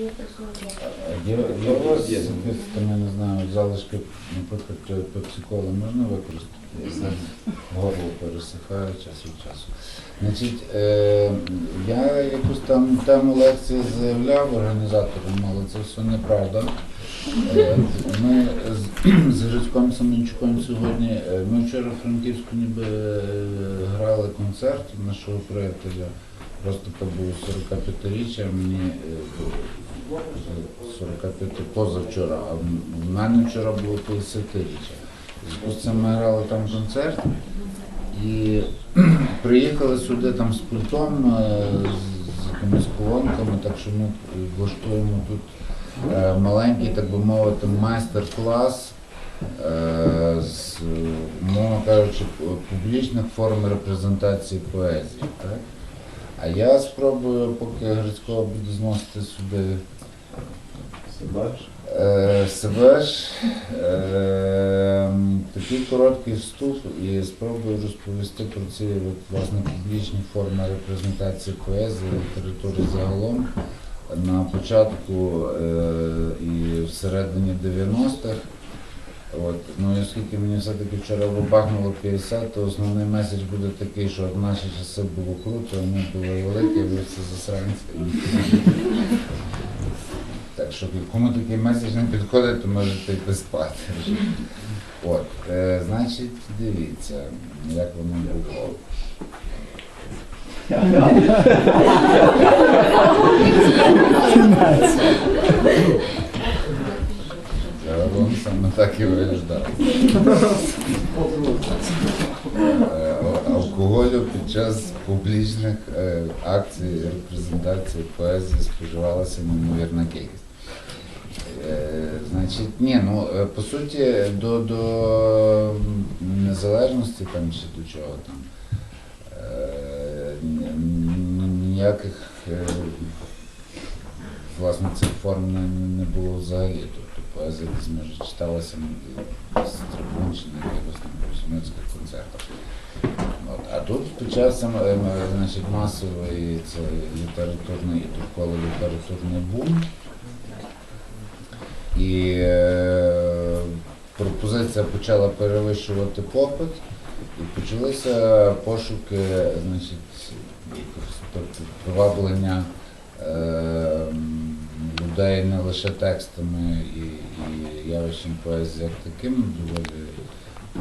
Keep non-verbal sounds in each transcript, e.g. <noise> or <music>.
є. Є, не знаю, залишки, наприклад, пепсиколи можна використати? Горло пересихає час від часу. Значить, е, я якусь там тему лекції заявляв організаторам, але це все неправда. Е, Ми з, <clears throat> з Грицьком Семенчуком сьогодні, е, ми вчора в Франківську ніби грали концерт нашого приятеля. Просто то було 45-річчя, мені 45 позавчора, а в- мене вчора було 50-річчя. З цим ми грали там концерт і <clears throat> приїхали сюди там з пультом, е, з- якимись колонками, так що ми влаштуємо тут е, маленький, так би мовити, майстер-клас е, з, мовно кажучи, публічних форм репрезентації поезії. Так? А я спробую, поки Грицького буде зносити сюди себе е, такий короткий вступ і спробую розповісти про ці власне, публічні форми репрезентації поезії, літератури загалом на початку е, і всередині 90-х. От, ну оскільки мені все-таки вчора вибахнуло 50, то основний меседж буде такий, що в наші часи було круто, вони були великі, ви всі засранці. Так що кому такий меседж не підходить, то можете йти спати. От, е, значить, дивіться, як воно було. Загалом саме так і виглядав. Е, Алкоголю під час публічних е, акцій репрезентації поезії споживалася неймовірна кількість. Е, Значить, ні, ну е, по суті, до, до незалежності там чи до чого там е, ні- ні- ніяких власне цих форм не, було взагалі. Тобто поезія десь може читалася з трибун чи на якихось там розумницьких концертах. От. А тут під час ем, ем, значить, масовий це літературний довкола літературний бум. І е, пропозиція почала перевищувати попит, і почалися пошуки значить, тобто, приваблення е, людей не лише текстами і, і явищем поезії як таким, доволі е,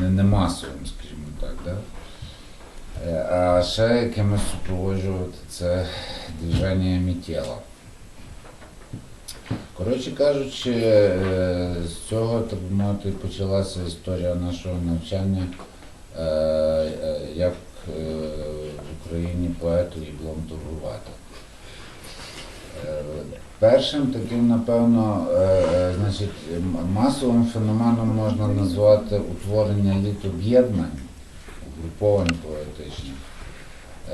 не, не масовим, скажімо так. Да? А ще якимось супроводжувати це движеннями тіла. Коротше кажучи, е, з цього, так би почалася історія нашого навчання, е, е, як в Україні поету і. Е, Першим таким, напевно, значить, масовим феноменом можна назвати утворення літ об'єднань, угруповань поетичних.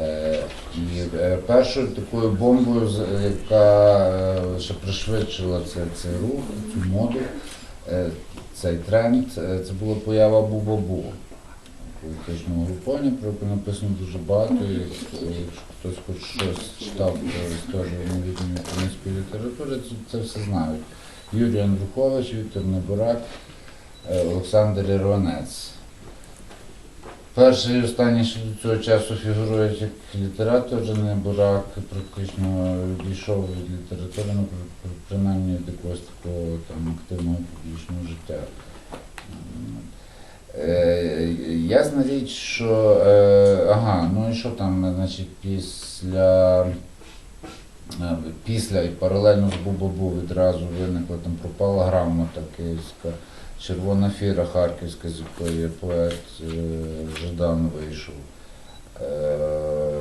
Е, І е, першою такою бомбою, яка е, ще пришвидшила це, цей рух, цю моду, цей тренд, це була поява Бу-Бу-Бу. Політичного угруповання, про яке написано дуже багато. Якщо хтось хоч щось читав про історію новітньої української літератури, це, це все знають. Юрій Андрухович, Віктор Небурак, Олександр Ірванець. Перший і останній, що до цього часу фігурують як літератор, Жене Бурак практично відійшов від літератури, ну, при- при- принаймні від якогось такого там активного публічного життя. Е, ясна річ, що е, ага, ну і що там, значить, після, е, після і паралельно з Бубобу відразу виникла там пропала грамота київська, червона фіра харківська, з якої поет е, Жадан вийшов. Е,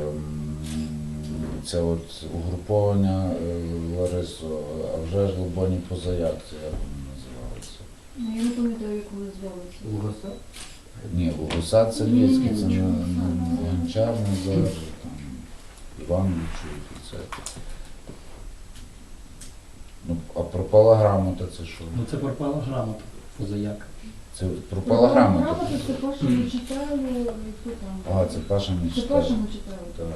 це от угруповання е, Ларисо, а вже ж Лобоні Позаяк, це як воно називалося. Ну, я не пам'ятаю, як вони звалися. Лугаса? Ні, Лугуса це Львівський, це нічого. на Гончар, Назар, там, Іван Вічук і це. Ну, а пропала грамота це що? Ну це пропала грамота. Позаяк. Це пропала грамота. Грамота це перше ми читали, хто там? А, це Паша не Це читав. перше ми читали. Так.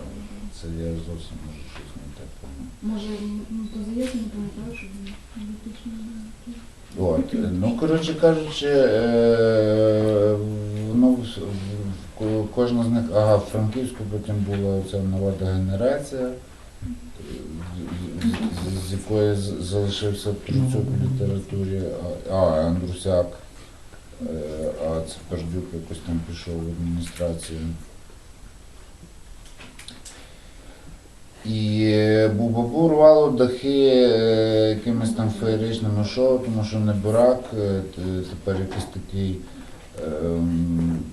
Це я зовсім може щось не так пам'ятаю. Може, ну, по заявці не пам'ятаю, що він політично От, е, ну, коротше кажучи, е, ну, в- в- ко- кожна з них, ага, в Франківську потім була ця нова дегенерація, е, з- якої залишився Труцюк в літературі, а, а Андрусяк, е, а Цепердюк якось там пішов в адміністрацію. І е, Бубабу рвало дахи е, якимись там феєричними шоу, тому що не бурак, тепер якийсь такий, е,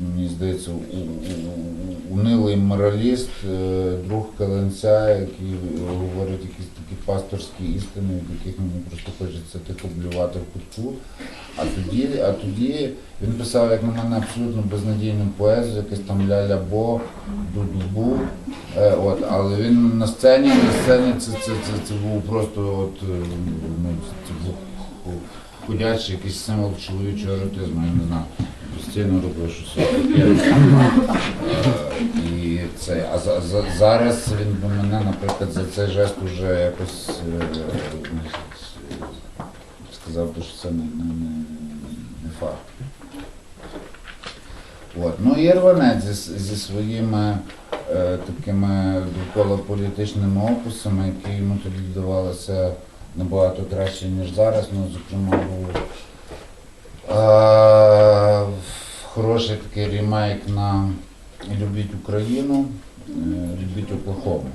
мені здається, унилий мораліст, друг Каленця, який говорить якісь такі пасторські істини, від яких мені просто хочеться тихо блювати в кутку. А тоді, а тоді він писав, як на мене, абсолютно безнадійну поезію, якесь там ля-ля-бо, ду-ду-бу. Е, от, але він на сцені, на сцені це, це, це, це був просто от, е, ну, це був ходячий якийсь символ чоловічого еротизму, я не знаю. Постійно робив щось. Е, а за, за, зараз він би мене, наприклад, за цей жест уже якось е, сказав би, що це не факт. От. Ну і Рванець зі, зі своїми е, такими довкола політичними описами, які йому тоді здавалися набагато краще, ніж зараз. Ну, зокрема, був е, хороший такий ремейк на Любіть Україну, е, Любіть Оклахому.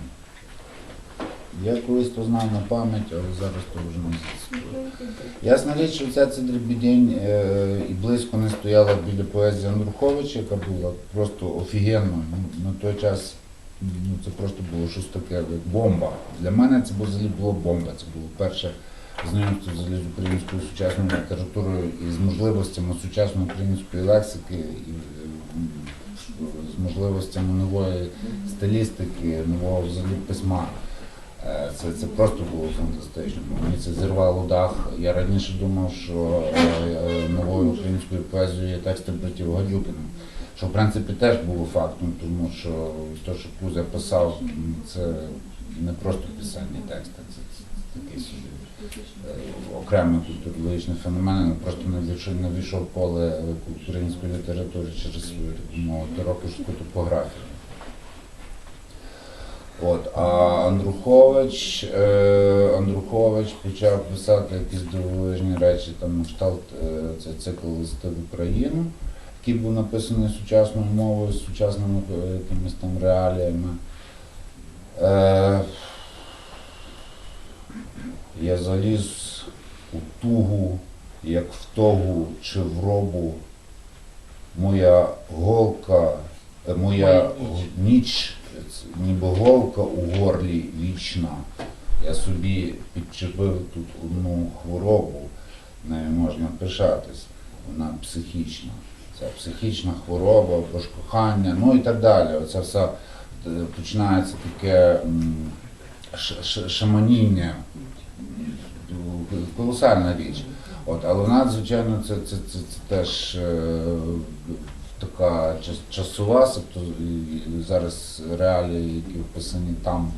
Я колись то знав на пам'ять, але зараз то вже не зацитую. Ясна річ, що ця це дрібідень е, і близько не стояла біля поезії Андруховича, яка була просто офігенною. Ну, на той час ну, це просто було щось таке, як бомба. Для мене це взагалі було бомба. Це було перше знайомство з українською сучасною літературою і з можливостями сучасної української лексики, і з можливостями нової стилістики, нового взагалі письма. Е, Це, це просто було фантастично. Мені це зірвало дах. Я раніше думав, що е, новою українською поезією є тексти братів Гадюкіна. Що в принципі теж було фактом, тому що те, що Кузя писав, це не просто писальні тексти, це, це такий собі е, окремий культурологічний феномен, просто не війшов, поле української літератури через свою таку мовити роківську топографію. От, а Андрухович, е, Андрухович почав писати якісь дивовижні речі, там кшталт е, це цикл листи в Україну, який був написаний сучасною мовою, з сучасними е, якимись там реаліями. Е, я заліз у тугу, як в тогу чи в робу. Моя голка, е, моя ніч, ніби голка у горлі вічна. Я собі підчепив тут одну хворобу, нею можна пишатись, вона психічна. Це психічна хвороба, або ж кохання, ну і так далі. Оце все е, починається таке шаманіння, колосальна річ. От, але в нас, звичайно, це, це, це, це теж е, така часова, тобто зараз реалії, які вписані там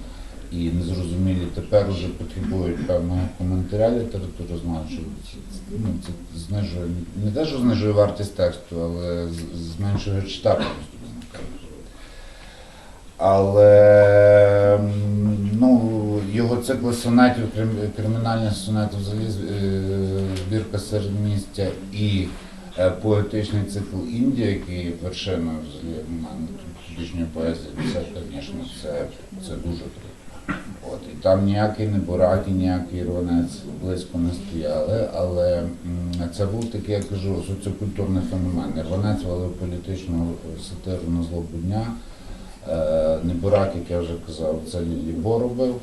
і незрозумілі тепер вже потребують певного коментаря літературознавчого. Це, це, ну, це знижує, не те, що знижує вартість тексту, але зменшує читабельність. Але ну, його цикли сонетів, крим- кримінальних сонетів, взагалі е, збірка середмістя і е, поетичний цикл Індія, який є вершиною тодішньої поезії, це, звісно, це, це дуже круто. От, і там ніякий не бурак, ніякий рванець близько не стояли, але це був такий, я кажу, соціокультурний феномен. Не рванець валив політичну сатиру на злобу дня. Е, не бурак, як я вже казав, це Лібо робив.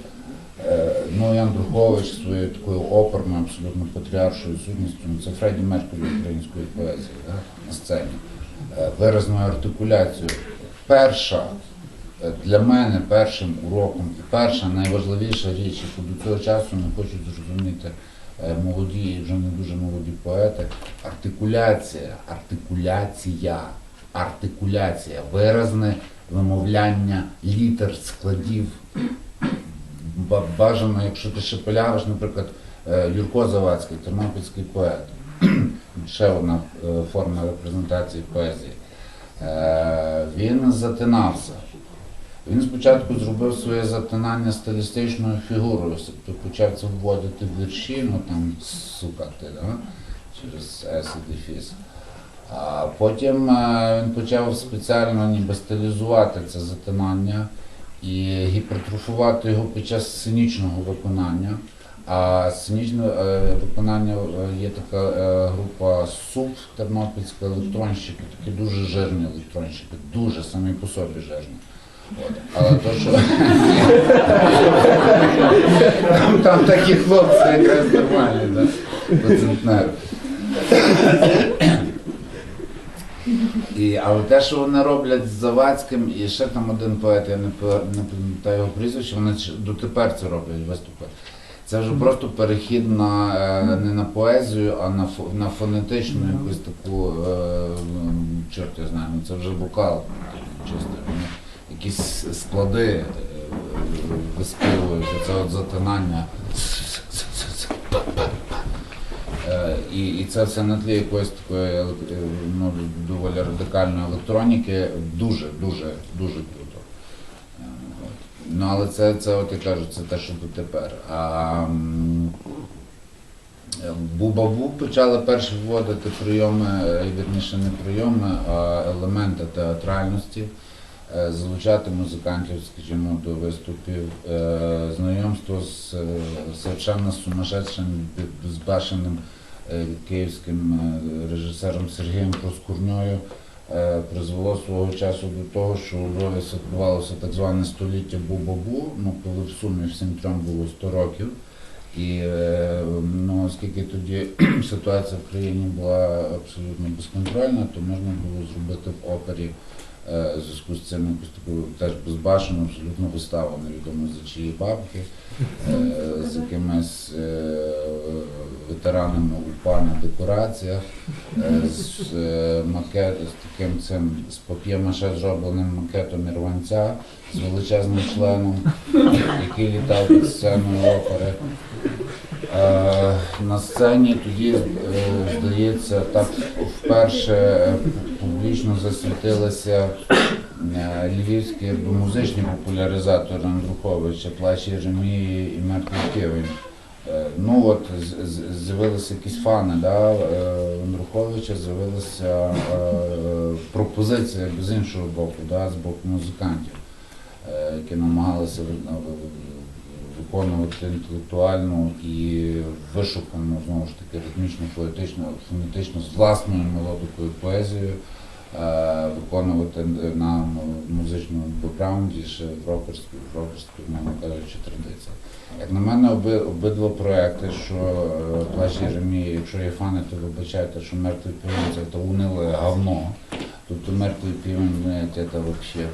Е, Ну, і Андрухович своєю такою оперною, абсолютно патріаршою сутністю, ну, це Фредді Меркурі української поезії да, на сцені, Е, виразною артикуляцією. Перша для мене першим уроком і перша найважливіша річ, яку до цього часу не хочуть зрозуміти молоді і вже не дуже молоді поети, артикуляція, артикуляція, артикуляція, виразне вимовляння літер, складів. Бажано, якщо ти шепелявиш, наприклад, е, Юрко Завадський, тернопільський поет, <clears throat> ще одна е, форма репрезентації поезії. Е, Він затинався. Він спочатку зробив своє затинання стилістичною фігурою, тобто почав це вводити в вірші, ну там сукати, да? через дефіс. А потім е, він почав спеціально ніби стилізувати це затинання і гіпертрофувати його під час сценічного виконання. А сценічне е, виконання е, є така група СУП тернопільська електронщики, такі дуже жирні електронщики, дуже самі по собі жирні. От. Але то, що там, там такі хлопці якраз нормальні, да? по центнеру. І, але те, що вони роблять з Завадським, і ще там один поет, я не, пам'ятаю його прізвище, вони дотепер це роблять виступи. Це вже просто перехід на е, не на поезію, а на на фонетичну якусь таку, е, чорт я знаю, ну це вже вокал чисто. Вони якісь склади е, виспівують, це от затинання. Е, І, і це все на тлі якоїсь такої е, ну, доволі радикальної електроніки дуже, дуже, дуже круто. Е. Ну, але це, це, от я кажу, це те, що дотепер. А м, е, Бубабу почали перші вводити прийоми, вірніше не прийоми, а елементи театральності, залучати музикантів, скажімо, до виступів, знайомство з совершенно сумасшедшим, безбашеним е, київським е, режисером Сергієм Проскурньою е, призвело свого часу до того, що у Львові святкувалося так зване століття Бу-Бабу, ну коли в сумі всім трьом було 100 років. І е, ну, оскільки тоді <clears throat> ситуація в країні була абсолютно безконтрольна, то можна було зробити в опері е, зв'язку з цим якусь таку теж безбашену абсолютно виставу, невідомо за чиї бабки, е, з якимись е, ветеранами УПА на декораціях, е, з, е, макет, з таким цим з пап'є-маше зробленим макетом ірванця з величезним членом, який літав під сценою опери. Е, на сцені тоді, е, здається, так вперше е, публічно засвітилися е, львівські музичні популяризатори Андруховича, Плащ Єремії і Мертвий Кивень. Е, Ну от з'явилися якісь фани да, е, Андруховича, з'явилася пропозиція з іншого боку, да, з боку музикантів, які намагалися виконувати інтелектуальну і вишукану, знову ж таки, ритмічну, поетичну, фонетичну, з власною мелодикою поезію, е, виконувати на музичному бекграунді ще в рокерській, в рокерській, мовно кажучи, традиції. Як на мене, оби, обидва проекти, що е, Плащ Єремії, якщо є фани, то вибачайте, що мертвий півень це то униле говно. Тобто мертвий півень, це взагалі.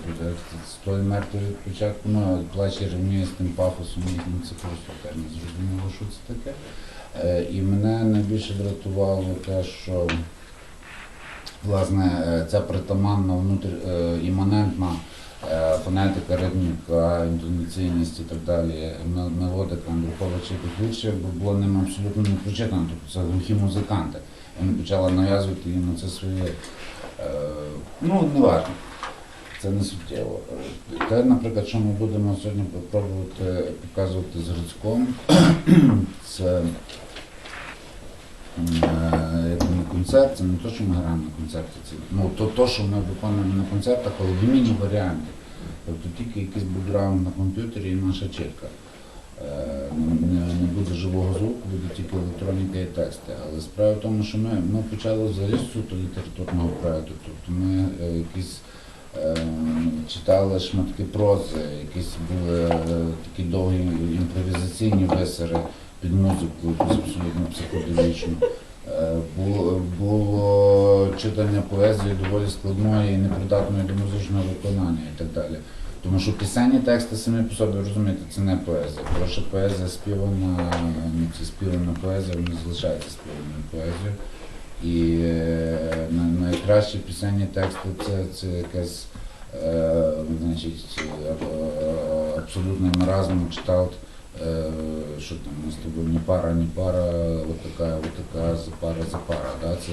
З тої мертвої від початку, ну, плач Єремія з тим пафосом, їхнім, це просто теж не зрозуміло, що це таке. Е, І мене найбільше врятувало те, що власне е, ця притаманна внутрі е, іманентна фонетика, ритміка, інтонаційність і так далі, мел- мелодика Андруховича і Петлюші було ним абсолютно не прочитано. Тобто це глухі музиканти. Вони почали нав'язувати їм на це своє. Е, Ну, не важливо. Це не суттєво. Е, Те, наприклад, що ми будемо сьогодні пробувати показувати з Грицьком, <clears throat> це е, не концерт, це не те, що ми граємо на концерті, це ну, то, то, що ми виконуємо на концертах, але в міні-варіанті. Тобто тільки якийсь бекграунд на комп'ютері і наша чітка. Буде живого звуку, буде тільки електроніка і. Але справа в тому, що ми, ми почали взагалі суто літературного проєкту. Тобто ми е, якісь е, читали шматки прози, якісь були е, такі довгі імпровізаційні висери під музику, абсолютно психоделічну. Е, було читання поезії доволі складної і непридатної до музичного виконання і так далі. Тому що пісенні тексти самі по собі розумієте, це не поезія. Хороша поезія співана, ну, це співана поезія, вона залишається співаною поезією. І е, най- найкращі пісенні тексти це, це якась е, значить, абсолютний маразм е, що там ми з тобою ні пара, ні пара, от така, от така, за пара, за пара. Да? Це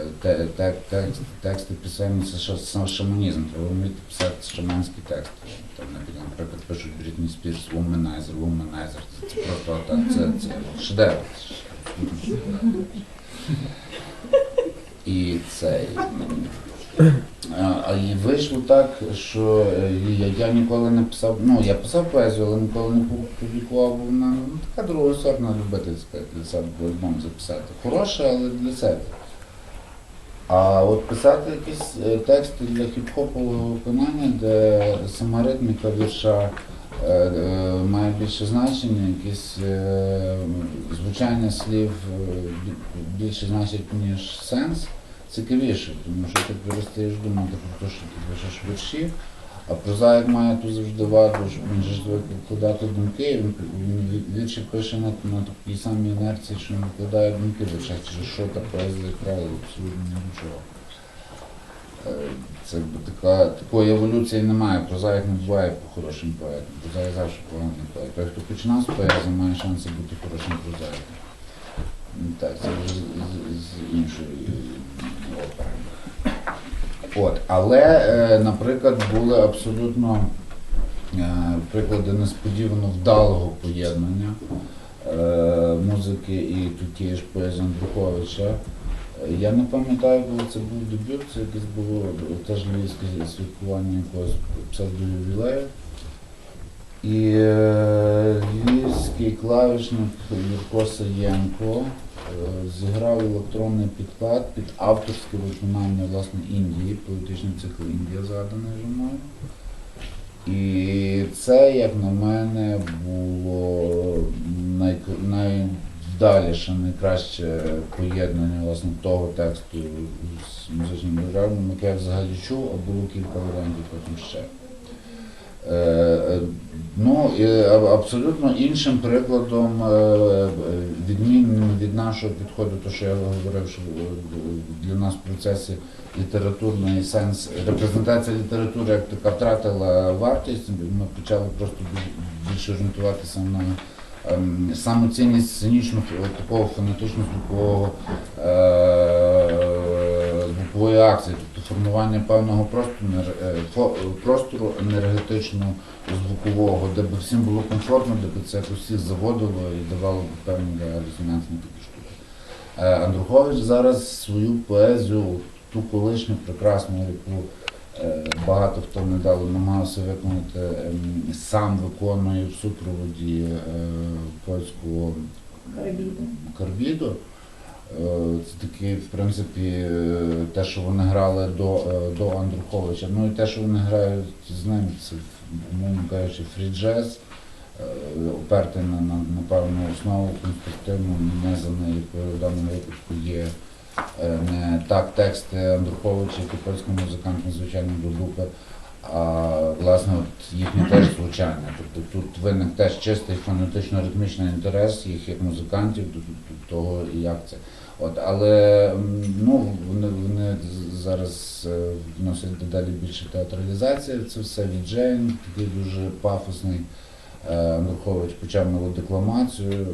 е, те, те, текст, тексти пісень це ша- сам шаманізм, треба вміти писати шаманські тексти. Там, наприклад, пишуть Брітні Спірс, Womanizer, Womanizer. Це, це просто так, це, це шедевр. І це. А, і вийшло так, що е, я, я ніколи не писав, ну я писав поезію, але ніколи не пу- публікував, бо вона ну, така другосортна любительська для себе альбом записати. Хороша, але для себе. А от писати якісь е, тексти для хіп-хопового виконання, де сама ритміка вірша е, е, має більше значення, якісь е, звучання слів більше значить, ніж сенс, цікавіше, тому що ти перестаєш думати про те, що ти пишеш вірші, а прозаїк має тут завжди ваду, що він ж викладати думки, він, вірші пише на, на такій самій інерції, що він викладає думки віршах, що та поезія грає абсолютно нічого. Е, Це така, такої еволюції немає. Прозаїк не буває хорошим поетом. Прозаїк завжди поганий поет. Той, хто починав з поезії, має шанси бути хорошим прозаїком. Ну, Так, це вже з, з, з іншої. От, але, е, наприклад, були абсолютно е, приклади несподівано вдалого поєднання е, музики і тієї ж поезії Андруховича. Я не пам'ятаю, коли це був дебют, це якесь було теж львівське святкування якогось псевдоювілею. І львівський клавішник Юрко Саєнко зіграв електронний підклад під авторське виконання власне Індії, поетичний цикл Індія заданий мною. І це, як на мене, було най, найкраще поєднання власне того тексту з музичним державним, яке я взагалі чув, а було кілька варіантів потім ще. Е, е, Ну, абсолютно іншим прикладом, е, е, відмінним від нашого підходу, то що я говорив, що е, для нас в процесі літературний сенс, репрезентація літератури як така втратила вартість, ми почали просто більше орієнтуватися на ем, самоцінність сценічного такого фонетично-звукового е, звукової акції, формування певного простору, е, простору енергетично звукового, де б всім було комфортно, де б це всіх заводило і давало б певні резонансні такі штуки. Е, Андрухович зараз свою поезію, ту колишню прекрасну, яку е, багато хто не недавно намагався виконати, ем, сам виконує в супроводі польського Карбіду. Е, Це такі, в принципі, е, те, що вони грали до, е, до Андруховича. Ну і те, що вони грають з ним, це, умовно кажучи, фрі-джаз, е, опертий на, на, на певну основу конструктивну, не за неї в даному випадку є не так тексти Андруховича, як і польського музиканта, звичайно, до групи, а власне от їхнє теж звучання. Тобто тут виник теж чистий фонетично-ритмічний інтерес їх як музикантів до, до, того, як це. От, але ну, вони, вони зараз е, вносять дедалі більше театралізації, це все віджейн, такий дуже пафосний. Е, Андрухович почав нову декламацію.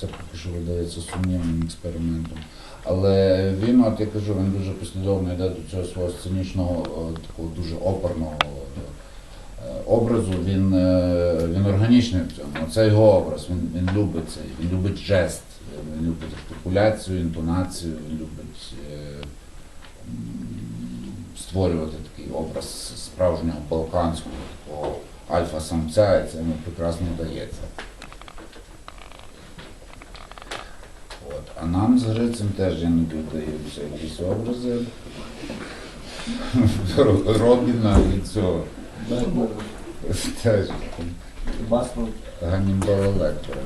Це поки що видається сумнівним експериментом. Але він, от я кажу, він дуже послідовно йде до цього свого сценічного, такого дуже оперного е, образу. Він, е, він органічний в цьому. Це його образ, він, він любить це, він любить жест, він любить артикуляцію, інтонацію, він любить е, створювати такий образ справжнього балканського такого альфа-самця, і це йому прекрасно вдається. От. А нам з Грицем теж іноді вдаються якісь образи Робіна і цього. Теж Баслов. Лектора.